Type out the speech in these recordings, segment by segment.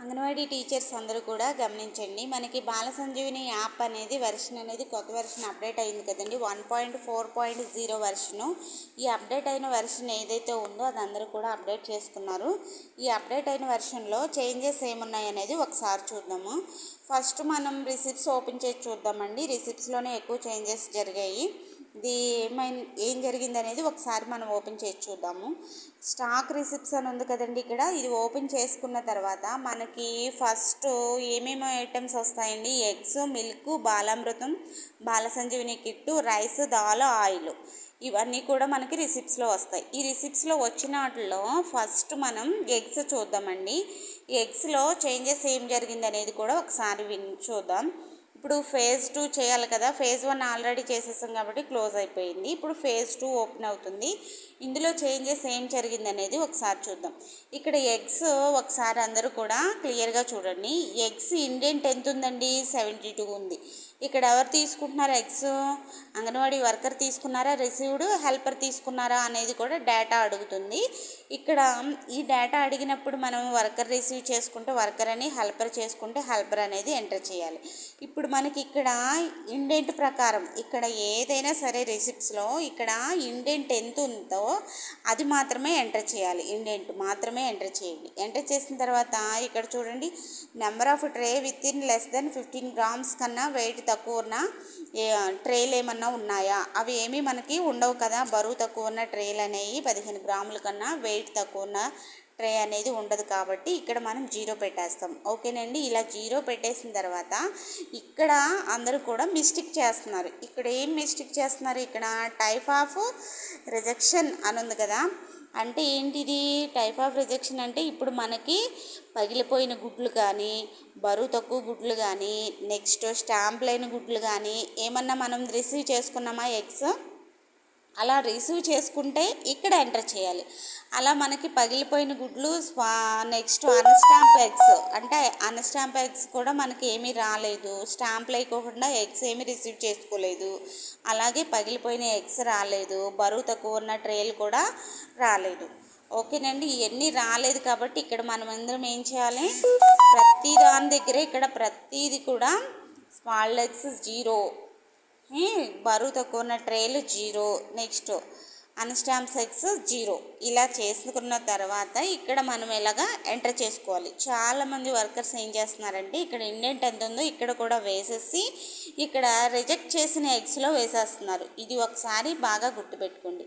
Anganwadi teachers అందరూ కూడా గమనించండి. మనకి బాల సంజీవిని యాప్ అనేది వెర్షన్ అనేది కొత్త వెర్షన్ అప్డేట్ అయింది కదండి. One point four point zero version ఈ అప్డేట్ అయిన వెర్షన్ ఏదైతే ఉందో అది అందరూ కూడా అప్డేట్ చేసుకున్నారు. ఈ అప్డేట్ అయిన వెర్షన్లో చేంజెస్ ఏమున్నాయి అనేది ఒకసారి చూద్దాము. ఫస్ట్ మనం రిసిప్ట్స్ ఓపెన్ చేసి చూద్దామండి. రిసిప్ట్స్లోనే ఎక్కువ చేంజెస్ జరిగాయి. ఇది ఏమైంది ఏం జరిగింది అనేది ఒకసారి మనం ఓపెన్ చేసి చూద్దాము. స్టాక్ రిసిప్ట్స్ అని ఉంది కదండి ఇక్కడ. ఇది ఓపెన్ చేసుకున్న తర్వాత మనకి ఫస్ట్ ఏమేమి ఐటమ్స్ వస్తాయండి. Eggs milk Balamrutham Balasanjeevini kit rice dal oil. ఇవన్నీ కూడా మనకి రిసిప్ట్స్లో వస్తాయి. ఈ రిసిప్ట్స్లో వచ్చిన వాటిలో ఫస్ట్ మనం ఎగ్స్ చూద్దామండి. ఎగ్స్లో చేంజెస్ ఏం జరిగింది అనేది కూడా ఒకసారి విన్ చూద్దాం. ఇప్పుడు ఫేజ్ టూ చేయాలి కదా ఫేజ్ వన్ ఆల్రెడీ చేసేసాం కాబట్టి క్లోజ్ అయిపోయింది. ఇప్పుడు ఫేజ్ టూ ఓపెన్ అవుతుంది. ఇందులో చేంజెస్ ఏం జరిగింది అనేది ఒకసారి చూద్దాం. ఇక్కడ ఎగ్స్ ఒకసారి అందరూ కూడా క్లియర్గా చూడండి. ఎగ్స్ ఇండియన్ ఎంత ఉందండి సెవెంటీ టూ ఉంది. ఇక్కడ ఎవరు తీసుకుంటున్నారు? ఎగ్స్ అంగన్వాడీ వర్కర్ తీసుకున్నారా? రిసీవ్డ్ హెల్పర్ తీసుకున్నారా? అనేది కూడా డేటా అడుగుతుంది. ఇక్కడ ఈ డేటా అడిగినప్పుడు మనం వర్కర్ రిసీవ్ చేసుకుంటే వర్కర్ అని హెల్పర్ చేసుకుంటే హెల్పర్ అనేది ఎంటర్ చేయాలి. ఇప్పుడు మనకి ఇక్కడ ఇండెంట్ ప్రకారం ఇక్కడ ఏదైనా సరే రిసిప్ట్స్లో ఇక్కడ ఇండెంట్ ఎంత ఉందో అది మాత్రమే ఎంటర్ చేయాలి. ఇండెంట్ మాత్రమే ఎంటర్ చేయండి. ఎంటర్ చేసిన తర్వాత ఇక్కడ చూడండి number of tray with in less than fifteen grams కన్నా వెయిట్ తక్కువ ఉన్న ట్రేలు ఏమన్నా ఉన్నాయా? అవి ఏమీ మనకి ఉండవు కదా. బరువు తక్కువ ఉన్న ట్రేలు అనేవి పదిహేను గ్రాముల కన్నా వెయిట్ తక్కువ ఉన్న ట్రే అనేది ఉండదు కాబట్టి ఇక్కడ మనం జీరో పెట్టేస్తాం. ఓకేనండి? ఇలా జీరో పెట్టేసిన తర్వాత ఇక్కడ అందరూ కూడా మిస్టేక్ చేస్తున్నారు. ఇక్కడ ఏం మిస్టేక్ చేస్తున్నారు? ఇక్కడ టైప్ ఆఫ్ రిజెక్షన్ అని ఉంది కదా. అంటే ఏంటిది? టైప్ ఆఫ్ రిజెక్షన్ అంటే ఇప్పుడు మనకి పగిలిపోయిన గుడ్లు కానీ బరువు తక్కువ గుడ్లు కానీ నెక్స్ట్ స్టాంప్ లేని గుడ్లు కానీ ఏమన్నా మనం రిసీవ్ చేసుకున్నామా ఎగ్స్? అలా రిసీవ్ చేసుకుంటే ఇక్కడ ఎంటర్ చేయాలి. అలా మనకి పగిలిపోయిన గుడ్లు నెక్స్ట్ అన్స్టాంప్ ఎగ్స్. అంటే అన్స్టాంప్ ఎగ్స్ కూడా మనకి ఏమీ రాలేదు. స్టాంప్ అయిపోకుండా ఎగ్స్ ఏమీ రిసీవ్ చేసుకోలేదు. అలాగే పగిలిపోయిన ఎగ్స్ రాలేదు. బరువు తక్కువ ఉన్న ట్రేలు కూడా రాలేదు. ఓకేనండి? ఇవన్నీ రాలేదు కాబట్టి ఇక్కడ మనం అందరం ఏం చేయాలి? ప్రతి దాని దగ్గర ఇక్కడ ప్రతిది కూడా స్మాల్ ఎగ్స్ జీరో బరువు తక్కువ ఉన్న ట్రేలు zero next unstamped eggs zero. ఇలా చేసుకున్న తర్వాత ఇక్కడ మనం ఎలాగా ఎంటర్ చేసుకోవాలి. చాలామంది వర్కర్స్ ఏం చేస్తున్నారంటే ఇక్కడ ఇండెంట్ ఎంత ఉందో ఇక్కడ కూడా వేసేసి ఇక్కడ రిజెక్ట్ చేసిన ఎగ్స్లో వేసేస్తున్నారు. ఇది ఒకసారి బాగా గుర్తుపెట్టుకోండి.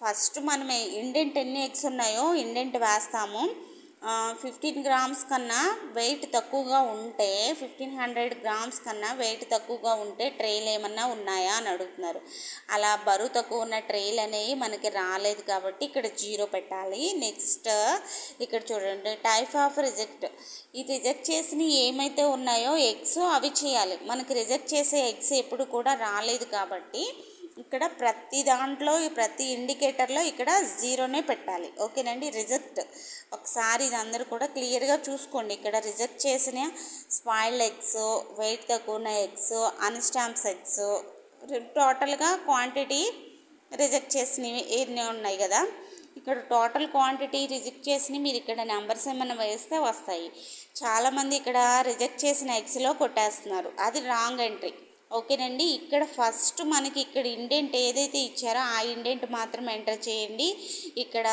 ఫస్ట్ మనం ఇండెంట్ ఎన్ని ఎగ్స్ ఉన్నాయో ఇండెంట్ వేస్తాము. ఫిఫ్టీన్ గ్రామ్స్ కన్నా వెయిట్ తక్కువగా ఉంటే ఫిఫ్టీన్ హండ్రెడ్ గ్రామ్స్ కన్నా వెయిట్ తక్కువగా ఉంటే ట్రైలు ఏమన్నా ఉన్నాయా అని అడుగుతున్నారు. అలా బరువు తక్కువ ఉన్న ట్రైలు అనేవి మనకి రాలేదు కాబట్టి ఇక్కడ జీరో పెట్టాలి. నెక్స్ట్ ఇక్కడ చూడండి టైప్ ఆఫ్ రిజెక్ట్ ఈ రిజెక్ట్ చేసిన ఏమైతే ఉన్నాయో ఎగ్స్ అవి చేయాలి. మనకి రిజెక్ట్ చేసే ఎగ్స్ ఎప్పుడు కూడా రాలేదు కాబట్టి ఇక్కడ ప్రతి దాంట్లో ప్రతి ఇండికేటర్లో ఇక్కడ జీరోనే పెట్టాలి. ఓకేనండి? రిజెక్ట్. ఒకసారి ఇది అందరూ కూడా క్లియర్గా చూసుకోండి. ఇక్కడ రిజెక్ట్ చేసిన స్పాయిల్డ్ ఎగ్స్ వెయిట్ తక్కువ ఎగ్స్ అన్స్టాంప్స్ ఎగ్స్ టోటల్గా క్వాంటిటీ రిజెక్ట్ చేసినవి ఎన్ని ఉన్నాయి కదా? ఇక్కడ టోటల్ క్వాంటిటీ రిజెక్ట్ చేసినవి మీరు ఇక్కడ నెంబర్స్ ఏమైనా వేస్తే వస్తాయి. చాలామంది ఇక్కడ రిజెక్ట్ చేసిన ఎగ్స్లో కొట్టేస్తున్నారు. అది రాంగ్ ఎంట్రీ. ఓకేనండి. ఇక్కడ ఫస్ట్ మనకి ఇక్కడ ఇండెంట్ ఏదైతే ఇచ్చారో ఆ ఇండెంట్ మాత్రం ఎంటర్ చేయండి. ఇక్కడ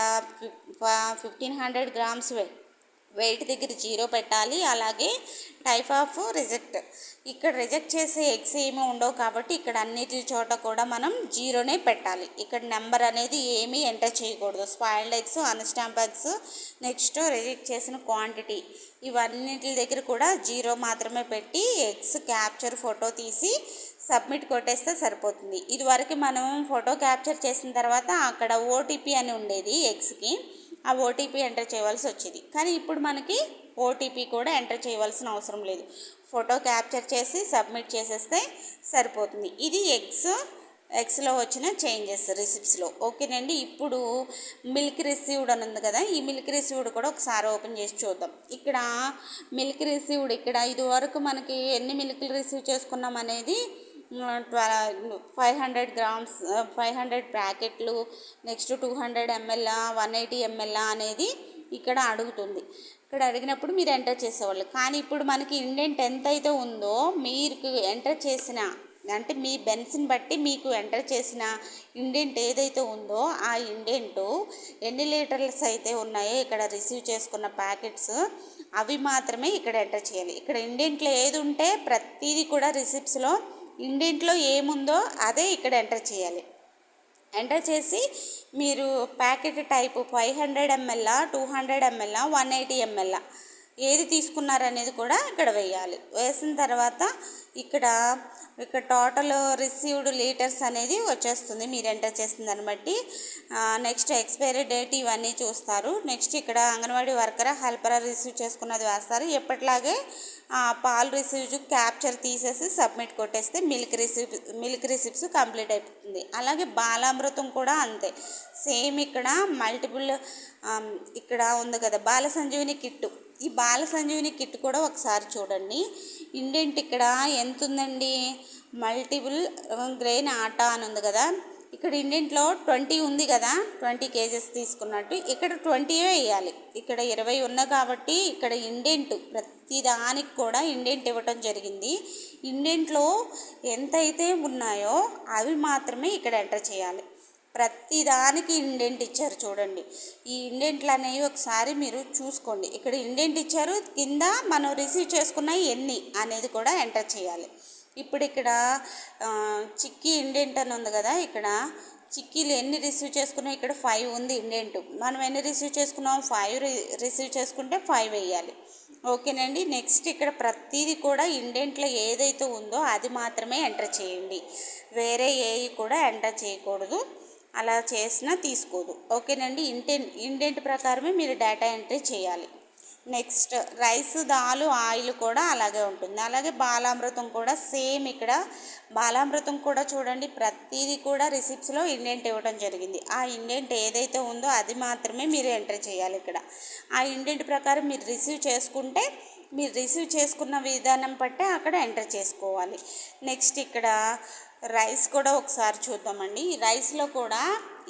ఫిఫ్టీన్ హండ్రెడ్ గ్రామ్స్ వెయిట్ దగ్గర జీరో పెట్టాలి. అలాగే టైప్ ఆఫ్ రిజెక్ట్. ఇక్కడ రిజెక్ట్ చేసే ఎగ్స్ ఏమీ ఉండవు కాబట్టి ఇక్కడ అన్నిటి చోట కూడా మనం జీరోనే పెట్టాలి. ఇక్కడ నెంబర్ అనేది ఏమీ ఎంటర్ చేయకూడదు. Spoiled eggs unstamp eggs next reject చేసిన క్వాంటిటీ. ఇవన్నిటి దగ్గర కూడా జీరో మాత్రమే పెట్టి ఎగ్స్ క్యాప్చర్ ఫోటో తీసి సబ్మిట్ కొట్టేస్తే సరిపోతుంది. ఇదివరకు మనం ఫోటో క్యాప్చర్ చేసిన తర్వాత అక్కడ ఓటీపీ అని ఉండేది ఎగ్స్కి ఆ ఓటీపీ ఎంటర్ చేయవలసి వచ్చేది. కానీ ఇప్పుడు మనకి ఓటీపీ కూడా ఎంటర్ చేయవలసిన అవసరం లేదు. ఫోటో క్యాప్చర్ చేసి సబ్మిట్ చేసేస్తే సరిపోతుంది. ఇది ఎగ్స్ ఎక్స్లో వచ్చిన చేంజెస్ రిసిప్ట్స్లో ఓకేనండి ఇప్పుడు మిల్క్ రిసీవ్డ్ అని ఉంది కదా ఈ మిల్క్ రిసీవ్డ్ కూడా ఒకసారి ఓపెన్ చేసి చూద్దాం. ఇక్కడ మిల్క్ రిసీవ్డ్ ఇక్కడ ఇది వరకు మనకి ఎన్ని మిల్క్లు రిసీవ్ చేసుకున్నాం అనేది five hundred grams five hundred ప్యాకెట్లు next two hundred ML one eighty ML అనేది ఇక్కడ అడుగుతుంది. ఇక్కడ ఇక్కడ అడిగినప్పుడు మీరు ఎంటర్ చేసేవాళ్ళు. కానీ ఇప్పుడు మనకి ఇండెంట్ ఎంత అయితే ఉందో మీరు ఎంటర్ చేసిన అంటే మీ బెన్స్ని బట్టి మీకు ఎంటర్ చేసిన ఇండెంట్ ఏదైతే ఉందో ఆ ఇండెంట్ ఎన్ని లీటర్స్ అయితే ఉన్నాయో ఇక్కడ రిసీవ్ చేసుకున్న ప్యాకెట్స్ అవి మాత్రమే ఇక్కడ ఎంటర్ చేయాలి. ఇక్కడ ఇండెంట్లో ఏది ఉంటే ప్రతిదీ కూడా రిసిప్ట్స్లో ఇండెంట్లో ఏముందో అదే ఇక్కడ ఎంటర్ చేయాలి. ఎంటర్ చేసి మీరు packet type five hundred ML two hundred ML one eighty ML ఏది తీసుకున్నారనేది కూడా ఇక్కడ వేయాలి. వేసిన తర్వాత ఇక్కడ ఇక్కడ టోటల్ రిసీవ్డ్ లీటర్స్ అనేది వచ్చేస్తుంది. మీరు ఎంటర్ చేసిన దాన్ని బట్టి నెక్స్ట్ ఎక్స్పైరీ డేట్ ఇవన్నీ చూస్తారు. నెక్స్ట్ ఇక్కడ అంగన్వాడీ వర్కర్ హెల్పర్ రిసీవ్ చేసుకున్నది వేస్తారు. ఎప్పటిలాగే పాలు రిసీవ్ క్యాప్చర్ తీసేసి సబ్మిట్ కొట్టేస్తే milk receive milk receipts complete అయిపోతుంది. అలాగే బాలామృతం కూడా అంతే. సేమ్ ఇక్కడ మల్టిపుల్ ఇక్కడ ఉంది కదా బాల సంజీవిని కిట్టు. ఈ బాల సంజీవిని కిట్ కూడా ఒకసారి చూడండి. ఇండెంట్ ఇక్కడ ఎంత ఉందండి మల్టిపుల్ గ్రెయిన్ ఆటా అని ఉంది కదా. ఇక్కడ ఇండెంట్లో ట్వంటీ ఉంది కదా. ట్వంటీ కేజెస్ తీసుకున్నట్టు. ఇక్కడ ట్వంటీ వేయాలి. ఇక్కడ ఇరవై ఉన్న కాబట్టి ఇక్కడ ఇండెంట్ ప్రతి దానికి కూడా ఇండెంట్ ఇవ్వటం జరిగింది. ఇండెంట్లో ఎంతైతే ఉన్నాయో అవి మాత్రమే ఇక్కడ ఎంటర్ చేయాలి. ప్రతిదానికి ఇండెంట్ ఇచ్చారు చూడండి. ఈ ఇండెంట్లు అనేవి ఒకసారి మీరు చూసుకోండి. ఇక్కడ ఇండెంట్ ఇచ్చారు కింద మనం రిసీవ్ చేసుకున్న ఎన్ని అనేది కూడా ఎంటర్ చేయాలి. ఇప్పుడు ఇక్కడ చిక్కీ ఇండెంట్ అని ఉంది కదా ఇక్కడ చిక్కీలు ఎన్ని రిసీవ్ చేసుకున్నాం ఇక్కడ ఫైవ్ ఉంది ఇండెంట్. మనం ఎన్ని రిసీవ్ చేసుకున్నాం ఫైవ్ రిసీవ్ చేసుకుంటే ఫైవ్ వేయాలి. ఓకేనండి? నెక్స్ట్ ఇక్కడ ప్రతిదీ కూడా ఇండెంట్లో ఏదైతే ఉందో అది మాత్రమే ఎంటర్ చేయండి. వేరే ఏవి కూడా ఎంటర్ చేయకూడదు. అలా చేసినా తీసుకోదు. ఓకేనండి? ఇంటెన్ ఇండెంట్ ప్రకారమే మీరు డేటా ఎంట్రీ చేయాలి. నెక్స్ట్ రైస్ దాలు ఆయిల్ కూడా అలాగే ఉంటుంది. అలాగే బాలామృతం కూడా సేమ్ ఇక్కడ. బాలామృతం కూడా చూడండి ప్రతిదీ కూడా రిసిప్ట్స్లో ఇండెంట్ ఇవ్వడం జరిగింది. ఆ ఇండెంట్ ఏదైతే ఉందో అది మాత్రమే మీరు ఎంటర్ చేయాలి ఇక్కడ. ఆ ఇండెంట్ ప్రకారం మీరు రిసీవ్ చేసుకుంటే మీరు రిసీవ్ చేసుకున్న విధానం బట్టే అక్కడ ఎంటర్ చేసుకోవాలి. నెక్స్ట్ ఇక్కడ రైస్ కూడా ఒకసారి చూద్దామండి. రైస్లో కూడా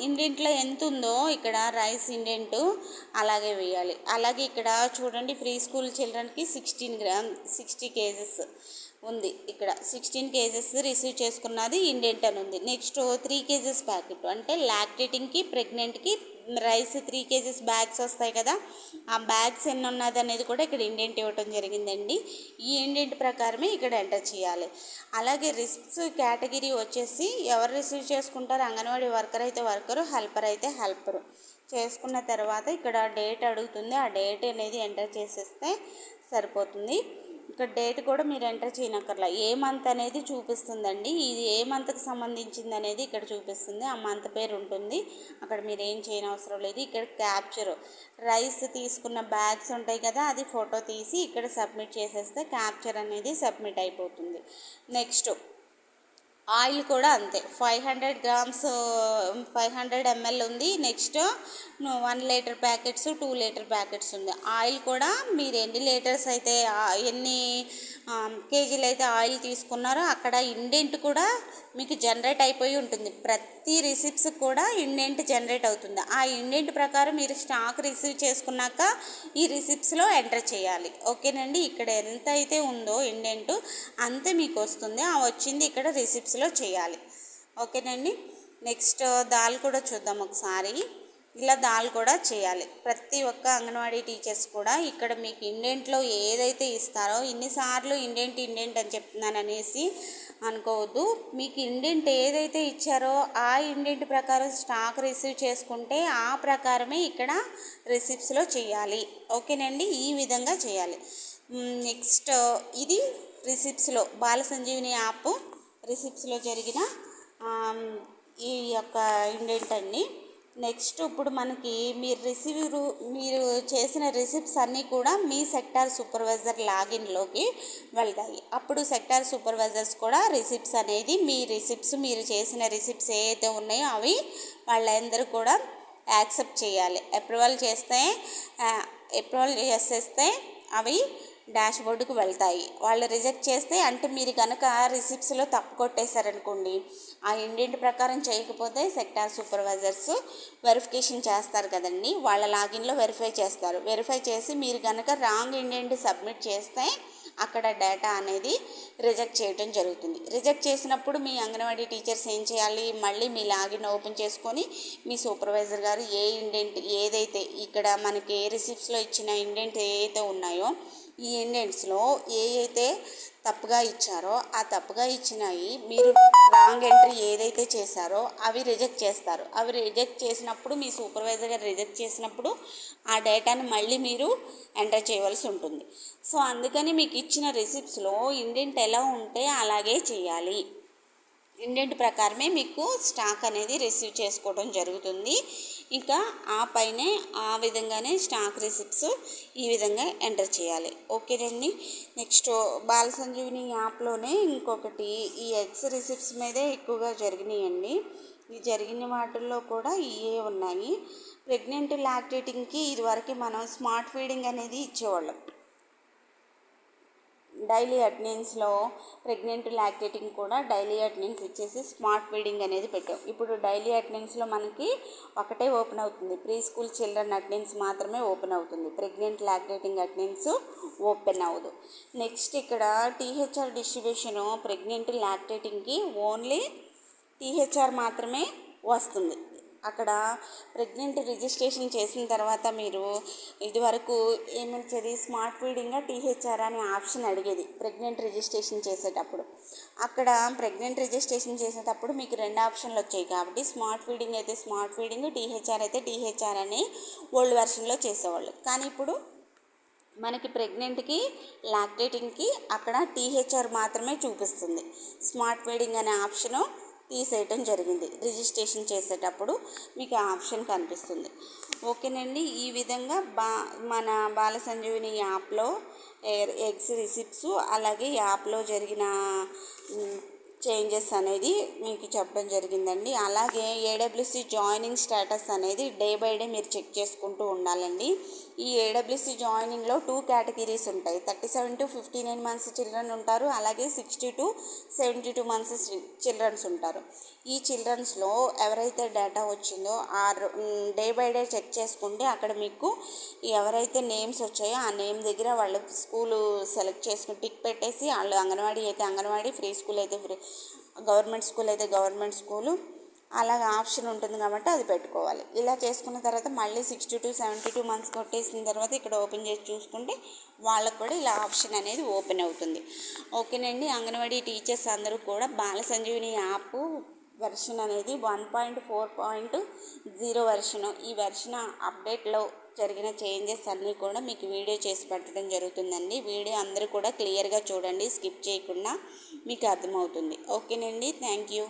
ఇండెంట్లో ఎంత ఉందో ఇక్కడ రైస్ ఇండెంట్ అలాగే వేయాలి. అలాగే ఇక్కడ చూడండి ఫ్రీ స్కూల్ చిల్డ్రన్కి సిక్స్టీన్ గ్రామ్ సిక్స్టీ కేజెస్ ఉంది ఇక్కడ. సిక్స్టీన్ కేజెస్ రిసీవ్ చేసుకున్నది ఇండెంట్ అని ఉంది. Next three KGs packet. అంటే లాక్టేటింగ్కి ప్రెగ్నెంట్కి రైస్ త్రీ కేజీస్ బ్యాగ్స్ వస్తాయి కదా ఆ బ్యాగ్స్ ఎన్ని ఉన్నది అనేది కూడా ఇక్కడ ఇండెంట్ ఇవ్వటం జరిగిందండి. ఈ ఇండెంట్ ప్రకారమే ఇక్కడ ఎంటర్ చేయాలి. అలాగే రిస్క్స్ కేటగిరీ వచ్చేసి ఎవరు రిసీవ్ చేసుకుంటారు? అంగన్వాడీ వర్కర్ అయితే వర్కరు హెల్పర్ అయితే హెల్పరు. చేసుకున్న తర్వాత ఇక్కడ డేట్ అడుగుతుంది. ఆ డేట్ అనేది ఎంటర్ చేసేస్తే సరిపోతుంది. ఇక్కడ డేట్ కూడా మీరు ఎంటర్ చేయనక్కర్లా. ఏ మంత్ అనేది చూపిస్తుందండి. ఇది ఏ మంత్కి సంబంధించింది అనేది ఇక్కడ చూపిస్తుంది. ఆ మంత్ పేరు ఉంటుంది. అక్కడ మీరు ఏం చేయని అవసరం లేదు. ఇక్కడ క్యాప్చర్. రైస్ తీసుకున్న బ్యాగ్స్ ఉంటాయి కదా అది ఫోటో తీసి ఇక్కడ సబ్మిట్ చేసేస్తే క్యాప్చర్ అనేది సబ్మిట్ అయిపోతుంది. నెక్స్ట్ ఆయిల్ కూడా అంతే. Five hundred grams five hundred ML ఉంది. Next one litre packets two litre packets ఉంది. ఆయిల్ కూడా మీరు ఎన్ని లీటర్స్ అయితే ఎన్ని కేజీలు అయితే ఆయిల్ తీసుకున్నారో అక్కడ ఇండెంట్ కూడా మీకు జనరేట్ అయిపోయి ఉంటుంది. ప్రతి రిసిప్ట్స్ కూడా ఇండెంట్ జనరేట్ అవుతుంది. ఆ ఇండెంట్ ప్రకారం మీరు స్టాక్ రిసీవ్ చేసుకున్నాక ఈ రిసిప్ట్స్లో ఎంటర్ చేయాలి. ఓకేనండి? ఇక్కడ ఎంత అయితే ఉందో ఇండెంట్ అంతే మీకు వస్తుంది. ఆ వచ్చింది ఇక్కడ రిసిప్ట్స్లో చేయాలి. ఓకేనండి? నెక్స్ట్ దాల్ కూడా చూద్దాం ఒకసారి. ఇలా దాల్ కూడా చేయాలి. ప్రతి ఒక్క అంగన్వాడీ టీచర్స్ కూడా ఇక్కడ మీకు ఇండెంట్లో ఏదైతే ఇస్తారో ఇన్నిసార్లు ఇండెంట్ ఇండెంట్ అని చెప్తున్నాను అనేసి అనుకోవద్దు. మీకు ఇండెంట్ ఏదైతే ఇచ్చారో ఆ ఇండెంట్ ప్రకారం స్టాక్ రిసీవ్ చేసుకుంటే ఆ ప్రకారమే ఇక్కడ రిసిప్ట్స్లో చేయాలి. ఓకేనండి? ఈ విధంగా చేయాలి. నెక్స్ట్ ఇది రిసిప్ట్స్లో బాల సంజీవిని యాప్. రిసిప్ట్స్లో జరిగిన ఈ యొక్క ఇండెంట్ అండి నెక్స్ట్ ఇప్పుడు మనకి మీరు రిసీవ్ మీరు చేసిన రిసిప్ట్స్ అన్నీ కూడా మీ సెక్టార్ సూపర్వైజర్ లాగిన్లోకి వెళ్తాయి. అప్పుడు సెక్టార్ సూపర్వైజర్స్ కూడా రిసిప్ట్స్ అనేది మీ రిసిప్ట్స్ మీరు చేసిన రిసిప్ట్స్ ఏవైతే ఉన్నాయో అవి వాళ్ళందరూ కూడా యాక్సెప్ట్ చేయాలి. అప్రూవల్ చేస్తే అప్రూవల్ చేసేస్తే అవి డాష్ బోర్డుకు వెళ్తాయి. వాళ్ళు రిజెక్ట్ చేస్తే అంటే మీరు కనుక రిసిప్ట్స్లో తప్పు కొట్టేశారనుకోండి ఆ ఇండెంట్ ప్రకారం చేయకపోతే సెక్టార్ సూపర్వైజర్స్ వెరిఫికేషన్ చేస్తారు కదండి. వాళ్ళ లాగిన్లో వెరిఫై చేస్తారు. వెరిఫై చేసి మీరు కనుక రాంగ్ ఇండెంట్ సబ్మిట్ చేస్తే అక్కడ డేటా అనేది రిజెక్ట్ చేయడం జరుగుతుంది. రిజెక్ట్ చేసినప్పుడు మీ అంగన్వాడీ టీచర్స్ ఏం చేయాలి? మళ్ళీ మీ లాగిన్ ఓపెన్ చేసుకొని మీ సూపర్వైజర్ గారు ఏ ఇండెంట్ ఏదైతే ఇక్కడ మనకి ఏ రిసిప్ట్స్లో ఇచ్చిన ఇండెంట్ ఏదైతే ఉన్నాయో ఈ ఇండెంట్స్లో ఏ అయితే తప్పుగా ఇచ్చారో ఆ తప్పుగా ఇచ్చినవి మీరు రాంగ్ ఎంట్రీ ఏదైతే చేశారో అవి రిజెక్ట్ చేస్తారు. అవి రిజెక్ట్ చేసినప్పుడు మీ సూపర్వైజర్ గారు రిజెక్ట్ చేసినప్పుడు ఆ డేటాను మళ్ళీ మీరు ఎంటర్ చేయవలసి ఉంటుంది. సో అందుకని మీకు ఇచ్చిన రిసిప్ట్స్లో ఇండెంట్ ఎలా ఉంటే అలాగే చేయాలి. ఇండెంట్ ప్రకారమే మీకు స్టాక్ అనేది రిసీవ్ చేసుకోవడం జరుగుతుంది. ఇంకా ఆ పైనే ఆ విధంగానే స్టాక్ రిసిప్ట్స్ ఈ విధంగా ఎంటర్ చేయాలి. ఓకేనండి నెక్స్ట్ బాల సంజీవిని యాప్లోనే ఇంకొకటి ఈ ఎగ్స్ రిసిప్ట్స్ మీదే ఎక్కువగా జరిగినాయండి. ఈ జరిగిన వాటిల్లో కూడా ఇవే ఉన్నాయి. ప్రెగ్నెంట్ లాక్టేటింగ్కి ఇదివరకు మనం స్మార్ట్ ఫీడింగ్ అనేది ఇచ్చేవాళ్ళం. డైలీ అటెండెన్స్లో ప్రెగ్నెంట్ లాక్టేటింగ్ కూడా డైలీ అటెండెన్స్ ఇచ్చేసి స్మార్ట్ ఫీడింగ్ అనేది పెట్టాం. ఇప్పుడు డైలీ అటెండెన్స్లో మనకి ఒకటే ఓపెన్ అవుతుంది. ప్రీ స్కూల్ చిల్డ్రన్ అటెండెన్స్ మాత్రమే ఓపెన్ అవుతుంది. ప్రెగ్నెంట్ లాక్టేటింగ్ అటెండెన్స్ ఓపెన్ అవ్వదు. నెక్స్ట్ ఇక్కడ టీహెచ్ఆర్ డిస్ట్రిబ్యూషను ప్రెగ్నెంట్ లాక్టేటింగ్కి ఓన్లీ టీహెచ్ఆర్ మాత్రమే వస్తుంది. అక్కడ ప్రెగ్నెంట్ రిజిస్ట్రేషన్ చేసిన తర్వాత మీరు ఇదివరకు ఏమొచ్చేది? స్మార్ట్ ఫీడింగ్ టీహెచ్ఆర్ అనే ఆప్షన్ అడిగేది ప్రెగ్నెంట్ రిజిస్ట్రేషన్ చేసేటప్పుడు. అక్కడ ప్రెగ్నెంట్ రిజిస్ట్రేషన్ చేసేటప్పుడు మీకు రెండు ఆప్షన్లు వచ్చాయి కాబట్టి స్మార్ట్ ఫీడింగ్ అయితే స్మార్ట్ ఫీడింగ్ టీహెచ్ఆర్ అయితే టీహెచ్ఆర్ అని ఓల్డ్ వెర్షన్లో చేసేవాళ్ళు. కానీ ఇప్పుడు మనకి ప్రెగ్నెంట్కి లాక్టేటింగ్కి అక్కడ టీహెచ్ఆర్ మాత్రమే చూపిస్తుంది. స్మార్ట్ ఫీడింగ్ అనే ఆప్షను తీసేయటం జరిగింది. రిజిస్ట్రేషన్ చేసేటప్పుడు మీకు ఆప్షన్ కనిపిస్తుంది. ఓకేనండి. ఈ విధంగా బా మన బాల సంజీవిని యాప్లో ఎగ్స్ రిసిప్ట్స్ అలాగే యాప్లో జరిగిన చేంజెస్ అనేది మీకు చెప్పడం జరిగిందండి. అలాగే ఏడబ్ల్యూసి జాయినింగ్ స్టేటస్ అనేది డే బై డే మీరు చెక్ చేసుకుంటూ ఉండాలండి. ఈ ఏడబ్ల్యూసి జాయినింగ్లో టూ కేటగిరీస్ ఉంటాయి thirty seven to fifty nine months children ఉంటారు. అలాగే sixty to seventy two months childrens ఉంటారు. ఈ చిల్డ్రన్స్లో ఎవరైతే డేటా వచ్చిందో ఆ డే బై డే చెక్ చేసుకుంటే అక్కడ మీకు ఎవరైతే నేమ్స్ వచ్చాయో ఆ నేమ్ దగ్గర వాళ్ళ స్కూలు సెలెక్ట్ చేసుకుని టిక్ పెట్టేసి వాళ్ళు అంగన్వాడీ అయితే అంగన్వాడీ ఫ్రీ స్కూల్ అయితే ఫ్రీ గవర్నమెంట్ స్కూల్ అయితే గవర్నమెంట్ స్కూలు అలాగా ఆప్షన్ ఉంటుంది కాబట్టి అది పెట్టుకోవాలి. ఇలా చేసుకున్న తర్వాత మళ్ళీ sixty to seventy two months కొట్టేసిన తర్వాత ఇక్కడ ఓపెన్ చేసి చూసుకుంటే వాళ్ళకు కూడా ఇలా ఆప్షన్ అనేది ఓపెన్ అవుతుంది. ఓకేనండి అంగన్వాడీ టీచర్స్ అందరూ కూడా బాల సంజీవిని యాప్ వెర్షన్ అనేది one point four point zero version ఈ వెర్షన్ అప్డేట్లో జరిగిన చేంజెస్ అన్నీ కూడా మీకు వీడియో చేసి పెట్టడం జరుగుతుందండి. వీడియో అందరూ కూడా క్లియర్గా చూడండి స్కిప్ చేయకుండా మీకు అర్థమవుతుంది. ఓకేనండి థ్యాంక్ యూ